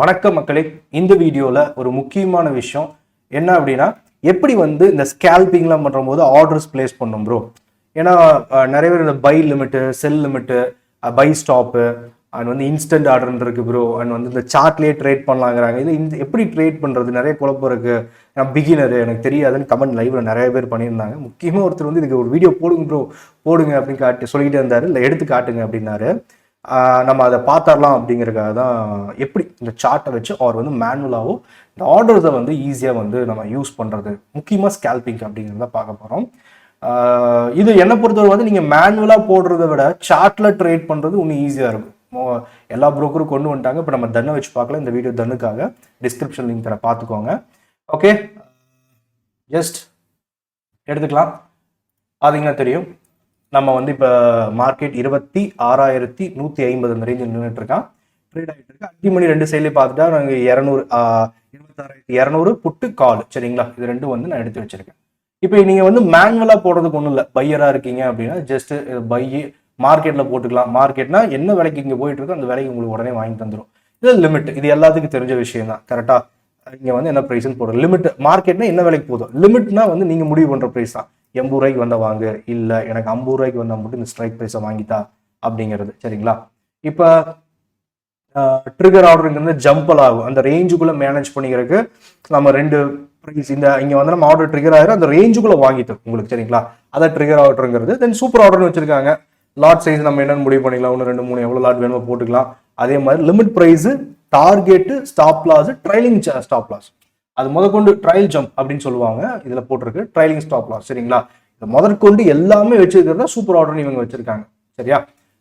வணக்கம் மக்களே இந்த வீடியோவில் ஒரு முக்கியமான விஷயம். என்ன அப்படின்னா எப்படி வந்து இந்த ஸ்கேல்பிங்லாம் பண்ணுற போது ஆர்டர்ஸ் பிளேஸ் பண்ணும் ப்ரோ ஏன்னா நிறைய பேர் இந்த buy limit sell limit buy stop and வந்து இன்ஸ்டன்ட் ஆர்டர்ன்னு இருக்குது ப்ரோ அண்ட் வந்து இந்த சார்ட்லேயே ட்ரேட் பண்ணலாங்கிறாங்க. இது இந்த எப்படி ட்ரேட் பண்ணுறது நிறைய குழப்பம் இருக்குது நான் பிகினரு எனக்கு தெரியாதுன்னு கமெண்ட் லைவில் நிறைய பேர் பண்ணியிருந்தாங்க. முக்கியமாக ஒருத்தர் வந்து இதுக்கு ஒரு வீடியோ போடுங்க ப்ரோ போடுங்க அப்படின்னு காட்டி சொல்லிக்கிட்டே இருந்தார். இல்லை எடுத்து காட்டுங்க அப்படின்னாரு. நம்ம அதை பார்த்தரலாம் அப்படிங்கிறதுக்காக தான் எப்படி இந்த சார்ட்டை வச்சு அவர் வந்து மேனுவலாகவும் இந்த ஆர்டர்ஸை வந்து ஈஸியாக வந்து நம்ம யூஸ் பண்ணுறது முக்கியமாக ஸ்கேல்பிங் அப்படிங்கிறத பார்க்க போகிறோம் இது என்னை பொறுத்தவரை வந்து நீங்கள் மேனுவலாக போடுறத விட சார்ட்டில் ட்ரேட் பண்ணுறது இன்னும் ஈஸியாக இருக்கும். எல்லா ப்ரோக்கரும் கொண்டு வந்துட்டாங்க. இப்போ நம்ம தன்னை வச்சு பார்க்கல இந்த வீடியோ தன்னுக்காக டிஸ்கிரிப்ஷன் லிங்க் தர பார்த்துக்கோங்க. ஓகே ஜஸ்ட் எடுத்துக்கலாம். பார்த்தீங்கன்னா தெரியும். நம்ம வந்து இப்போ மார்க்கெட் இருபத்தி ஆறாயிரத்தி நூற்றி ஐம்பது அந்த ரேஞ்சில் நின்றுட்டு இருக்கான். ட்ரேட் ஆகிட்டு இருக்கு. அஞ்சு மணி ரெண்டு சைட்லேயே பார்த்துட்டா நாங்கள் இரநூறு இருபத்தாறாயிரத்தி இரநூறு புட்டு கால் சரிங்களா? இது ரெண்டும் வந்து நான் எடுத்து வச்சிருக்கேன். இப்போ நீங்கள் வந்து மேனுவலாக போடுறதுக்கு ஒன்றும் இல்லை. பையராக இருக்கீங்க அப்படின்னா ஜஸ்ட் பை மார்க்கெட்டில் போட்டுக்கலாம். மார்க்கெட்னா என்ன விலைக்கு இங்கே போயிட்டு இருக்கோ அந்த விலைக்கு உங்களுக்கு உடனே வாங்கி தந்துடும் இது லிமிட் இது எல்லாத்துக்கும் தெரிஞ்ச விஷயம் தான். கரெக்டாக இங்கே வந்து என்ன ப்ரைஸ்ன்னு போடுறோம். லிமிட் மார்க்கெட்னா என்ன விலைக்கு போதும்? லிமிட்னா வந்து நீங்கள் முடிவு பண்ணுற ப்ரைஸ் தான். எண்பது ரூபாய்க்கு வந்தால் வாங்கு. இல்லை எனக்கு ஐம்பது ரூபாய்க்கு வந்தால் மட்டும் இந்த ஸ்ட்ரைக் ப்ரைஸை வாங்கித்தா அப்படிங்கிறது. சரிங்களா? இப்போ ட்ரிகர் ஆர்டருங்கிறது ஜம்பல் ஆகும். அந்த ரேஞ்சுக்குள்ளே மேனேஜ் பண்ணிக்கிறதுக்கு நம்ம ரெண்டு ப்ரைஸ் இந்த இங்கே வந்து நம்ம ஆர்டர் ட்ரிகர் ஆயிரும். அந்த ரேஞ்சுக்குள்ளே வாங்கிட்டோம் உங்களுக்கு சரிங்களா? அதான் ட்ரிகர் ஆர்டருங்கிறது தென் சூப்பர் ஆர்டர்னு வச்சிருக்காங்க. லாட் சைஸ் நம்ம என்னென்னு முடிவு பண்ணிக்கலாம். ஒன்று ரெண்டு மூணு எவ்வளோ லாட் வேணுமோ போட்டுக்கலாம். அதே மாதிரி limit price target stop loss trailing stop loss அது முதற்கொண்டு ட்ரையல் ஜம்ப் அப்படின்னு சொல்லுவாங்க. இதில் போட்டிருக்கு. ட்ரைலிங் ஸ்டாப் லாஸ் சரிங்களா? இது முதற்கொண்டு எல்லாமே வச்சிருக்கிறதா சூப்பர் ஆர்டர்னு இவங்க வச்சிருக்காங்க. சரியா?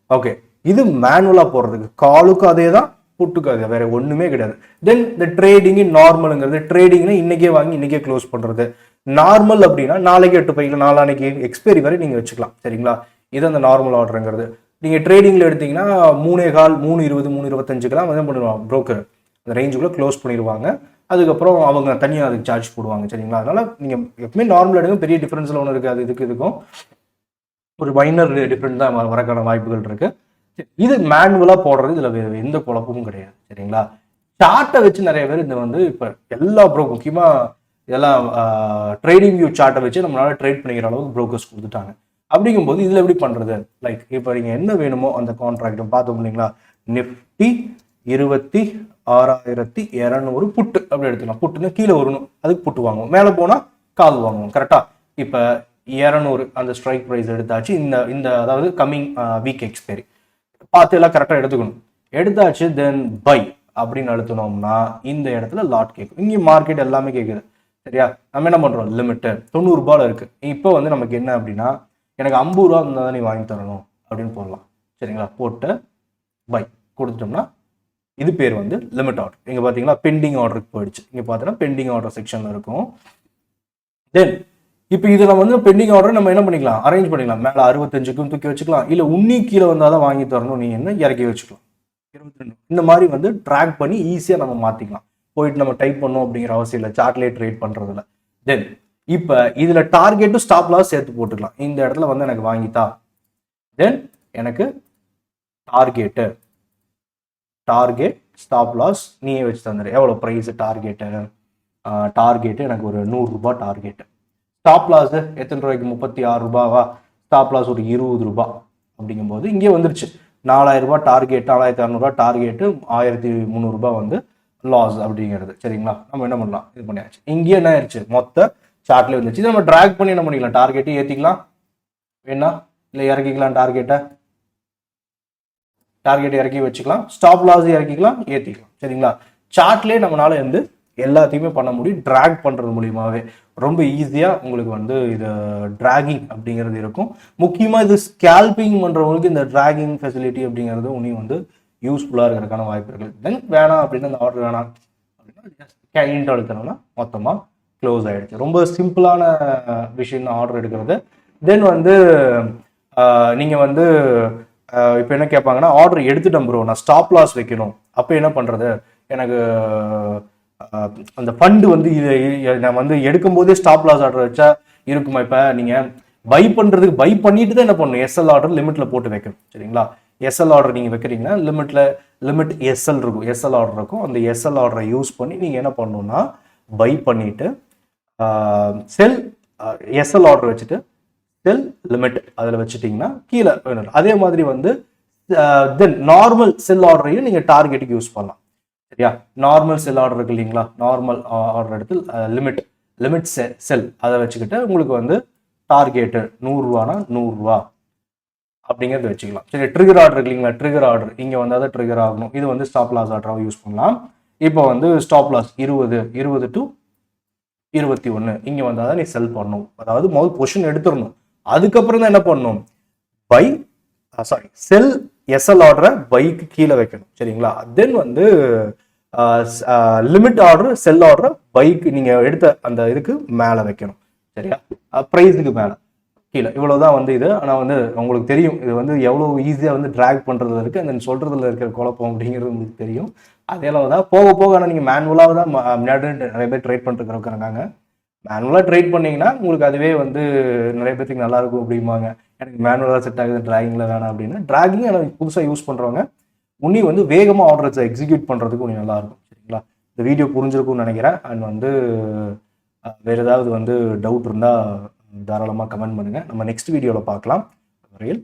ஓகே இது மேனுவலாக போடுறதுக்கு. காலுக்கும் அதே தான் புட்டுக்கும் அதே. வேற ஒன்றுமே கிடையாது. தென் இந்த ட்ரேடிங் நார்மலுங்கிறது ட்ரேடிங்னா இன்னைக்கே வாங்கி இன்னைக்கே க்ளோஸ் பண்ணுறது நார்மல் அப்படின்னா நாளைக்கு எட்டு பைக்கில் நாளானைக்கு எக்ஸ்பைரி வரை நீங்கள் வச்சுக்கலாம். சரிங்களா? இது அந்த நார்மல் ஆர்டருங்கிறது நீங்கள் ட்ரேடிங்கில் எடுத்தீங்கன்னா மூணே கால் மூணு இருபது மூணு இருபத்தஞ்சுக்கெல்லாம் என்ன பண்ணுவாங்க? ப்ரோக்கர் அந்த ரேஞ்சுக்குள்ளே க்ளோஸ் பண்ணிடுவாங்க. அதுக்கப்புறம் அவங்க தனியாக அதுக்கு சார்ஜ் போடுவாங்க சரிங்களா? அதனால் நீங்கள் எப்பவுமே நார்மல் எடுங்க. பெரிய டிஃப்ரென்ஸில் ஒன்று இருக்குது அது இதுக்கு இதுக்கும். ஒரு மைனர் டிஃப்ரெண்ட் தான் வ- வரக்கான வாய்ப்புகள் இருக்குது சரி, இது மேனுவலாக போடுறது இதில் எந்த குழப்பமும் கிடையாது சரிங்களா? சார்ட்டை வச்சு நிறைய பேர் இந்த வந்து இப்போ எல்லா ப்ரோ முக்கியமாக இதெல்லாம் ட்ரேடிங் வியூ சார்ட்டை வச்சு நம்மளால ட்ரேட் பண்ணிக்கிற அளவுக்கு ப்ரோக்கர்ஸ் கொடுத்துட்டாங்க. அப்படிங்கும்போது இதில் எப்படி பண்ணுறது லைக் இப்போ நீங்கள் என்ன வேணுமோ அந்த கான்ட்ராக்ட் பார்த்தோம் இல்லைங்களா? நிஃப்டி இருபத்தி ஆறாயிரத்தி இரநூறு புட்டு. அப்படி எடுத்துக்கலாம். புட்டுன்னா கீழே வரணும். அதுக்கு புட்டு வாங்குவோம். மேலே போனால் கால் வாங்குவோம். கரெக்டாக இப்போ இரநூறு அந்த ஸ்ட்ரைக் ப்ரைஸ் எடுத்தாச்சு. இந்த இந்த அதாவது கம்மிங் வீக் எக்ஸ்பைரி பார்த்து எல்லாம் கரெக்டாக எடுத்துக்கணும். எடுத்தாச்சு தென் பை அப்படின்னு அழுத்தினோம்னா இந்த இடத்துல லாட் கேட்கும் இங்கே மார்க்கெட் எல்லாமே கேட்குது சரியா? நம்ம என்ன பண்ணுறோம் லிமிட்டு தொண்ணூறு இருக்குது இப்போ வந்து நமக்கு என்ன அப்படின்னா எனக்கு ஐம்பது ரூபா இருந்தால் தான் நீ வாங்கி தரணும் அப்படின்னு போடலாம். சரிங்களா? போட்டு பை கொடுத்துட்டோம்னா இது பேர் வந்து லிமிட் ஆர்டர் இங்கே பார்த்தீங்கன்னா பெண்டிங் ஆர்டருக்கு போயிடுச்சு. இங்கே பார்த்தீங்கன்னா பெண்டிங் ஆர்டர் செக்ஷனில் இருக்கும். தென் இப்போ இதில் வந்து பெண்டிங் ஆர்டர் நம்ம என்ன பண்ணிக்கலாம்? அரேஞ்ச் பண்ணிக்கலாம். மேலே அறுபத்தஞ்சுக்கும் தூக்கி வச்சுக்கலாம். இல்லை உன்னி கீழே வந்தால் தான் வாங்கி தரணும். நீ என்ன? இறக்கி வச்சுக்கலாம். இருபத்தி ரெண்டு இந்த மாதிரி வந்து ட்ராக் பண்ணி ஈஸியாக நம்ம மாற்றிக்கலாம் போயிட்டு நம்ம டைப் பண்ணோம் அப்படிங்கிற அவசியம் இல்லை. சார்ட்லேயே ட்ரேட் பண்ணுறதுல தென் இப்போ இதில் டார்கெட்டும் ஸ்டாப் லாஸ் சேர்த்து போட்டுக்கலாம். இந்த இடத்துல வந்து எனக்கு வாங்கித்தா. தென் எனக்கு டார்கெட்டு டார்கெட் ஸ்டாப் லாஸ் நீயே வச்சு தந்துடு எவ்வளோ ப்ரைஸ் டார்கெட்டு டார்கெட்டு எனக்கு ஒரு நூறுரூபா டார்கெட்டு ஸ்டாப் லாஸு எத்தனை ரூபாய்க்கு? முப்பத்தி ஆறு ரூபாவா? ஸ்டாப் லாஸ் ஒரு இருபது ரூபா. அப்படிங்கும்போது இங்கே வந்துருச்சு. நாலாயிரம் ரூபாய் டார்கெட் நாலாயிரத்தி அறநூறுபா டார்கெட்டு ஆயிரத்தி முந்நூறுரூபா வந்து லாஸ் அப்படிங்கிறது. சரிங்களா? நம்ம என்ன பண்ணலாம்? இது பண்ணியாச்சு. இங்கேயே என்ன ஆயிடுச்சு மொத்த சார்ட்லேயே வந்துச்சு இது நம்ம ட்ராக் பண்ணி என்ன பண்ணிக்கலாம்? டார்கெட்டையும் ஏற்றிக்கலாம் வேணா? இல்லை இறக்கிக்கலாம் டார்கெட்டை டார்கெட் இறக்கி வச்சுக்கலாம். ஸ்டாப் லாஸ் இறக்கிக்கலாம் ஏற்றிக்கலாம் சரிங்களா? சார்ட்லேயே நம்மளால வந்து எல்லாத்தையுமே பண்ண முடியும். ட்ராக் பண்ணுறது மூலியமாகவே ரொம்ப ஈஸியாக உங்களுக்கு வந்து இது ட்ராகிங் அப்படிங்கிறது இருக்கும். முக்கியமாக இது ஸ்கேல்பிங் பண்ணுறவங்களுக்கு இந்த ட்ராகிங் ஃபெசிலிட்டி அப்படிங்கிறது உன்னையும் வந்து யூஸ்ஃபுல்லாக இருக்கிறதுக்கான வாய்ப்பு இருக்குது. தென் வேணாம் அப்படின்னு அந்த ஆர்டர் வேணாம் அப்படின்னா இன்ட் அழுத்தினோம்னா மொத்தமாக க்ளோஸ் ஆகிடுச்சு ரொம்ப சிம்பிளான விஷயம் தான் ஆர்டர் எடுக்கிறது. தென் வந்து நீங்கள் வந்து இப்போ என்ன கேட்பாங்கன்னா ஆர்டர் எடுத்துட்டேன் ப்ரோ நான் ஸ்டாப் லாஸ் வைக்கணும். அப்போ என்ன பண்ணுறது எனக்கு அந்த ஃபண்டு வந்து இது நான் வந்து எடுக்கும்போதே ஸ்டாப் லாஸ் ஆர்டர் வச்சா இருக்குமா இப்போ? நீங்கள் பை பண்ணுறதுக்கு பை பண்ணிட்டு தான் என்ன பண்ணணும்? எஸ்எல் ஆர்டர் லிமிட்டில் போட்டு வைக்கணும். சரிங்களா? எஸ்எல் ஆர்டர் நீங்கள் வைக்கிறீங்கன்னா லிமிட்டில் லிமிட் எஸ்எல் இருக்கும். எஸ்எல் ஆர்டர் இருக்கும். அந்த எஸ்எல் ஆர்டரை யூஸ் பண்ணி நீங்கள் என்ன பண்ணணும்னா பை பண்ணிவிட்டு செல் எஸ்எல் ஆர்டர் வச்சுட்டு செல் லிமிட் அதில் வச்சுட்டிங்கன்னா கீழே அதே மாதிரி வந்து தென் நார்மல் செல் ஆர்டரையும் நீங்கள் டார்கெட்டுக்கு யூஸ் பண்ணலாம். சரியா? நார்மல் செல் ஆர்டர் இருக்கு இல்லைங்களா? நார்மல் ஆர்டர் எடுத்து லிமிட் லிமிட் செ செல் அதை வச்சுக்கிட்டு உங்களுக்கு வந்து டார்கெட்டு நூறுரூவானா நூறுரூவா அப்படிங்கிறத வச்சுக்கலாம். சரி ட்ரிகர் ஆர்டர் இருக்கு இல்லைங்களா? ட்ரிகர் ஆர்டர் இங்கே வந்து அதை ட்ரிகர் ஆகணும். இது வந்து ஸ்டாப் லாஸ் ஆர்டராக யூஸ் பண்ணலாம். இப்போ வந்து ஸ்டாப் லாஸ் இருபது இருபது டு இருபத்தி ஒன்று இங்கே வந்தால் தான் நீ செல் பண்ணணும். அதாவது முதல் பொசிஷன் எடுத்துடணும். அதுக்கப்புறம் தான் என்ன பண்ணணும்? பை சாரி செல் எஸ்எல் ஆர்டரை பைக்கு கீழே வைக்கணும். சரிங்களா? தென் வந்து லிமிட் ஆர்டர் செல் ஆர்டரை பைக்கு நீங்கள் எடுத்த அந்த இதுக்கு மேலே வைக்கணும். சரியா? ப்ரைஸுக்கு மேலே. கீழே. இவ்வளவுதான் வந்து இது. ஆனால் வந்து உங்களுக்கு தெரியும். இது வந்து எவ்வளோ ஈஸியாக வந்து ட்ராக் பண்ணுறதுல இருக்குது அந்த சொல்கிறதுல இருக்கிற குழப்பம் அப்படிங்கிறது உங்களுக்கு தெரியும். அதே அளவு தான் போக போக ஆனால் நீங்கள் மேனுவலாக தான் ம- முன்னாடி நிறைய பேர் ட்ரை பண்ணிட்டு இருக்காங்க. மேனுவலாக ட்ரைட் பண்ணிங்கன்னா உங்களுக்கு அதுவே வந்து நிறைய பேத்துக்கு நல்லா இருக்கும் அப்படிம்பாங்க. எனக்கு மேனுவலாக செட் ஆகுது ட்ராகிங்கில் வேணாம் அப்படின்னா. ட்ராகிங் எனக்கு புதுசாக யூஸ் பண்ணுறவங்க உன்னி வந்து வேகமாக ஆர்டர்ஸை எக்ஸிக்யூட் பண்ணுறதுக்கு உனி நல்லாயிருக்கும் சரிங்களா? இந்த வீடியோ புரிஞ்சிருக்கும்னு நினைக்கிறேன். அண்ட் வந்து வேறு ஏதாவது வந்து டவுட் இருந்தால் தாராளமாக கமெண்ட் பண்ணுங்கள் நம்ம நெக்ஸ்ட் வீடியோவில் பார்க்கலாம். வரையில்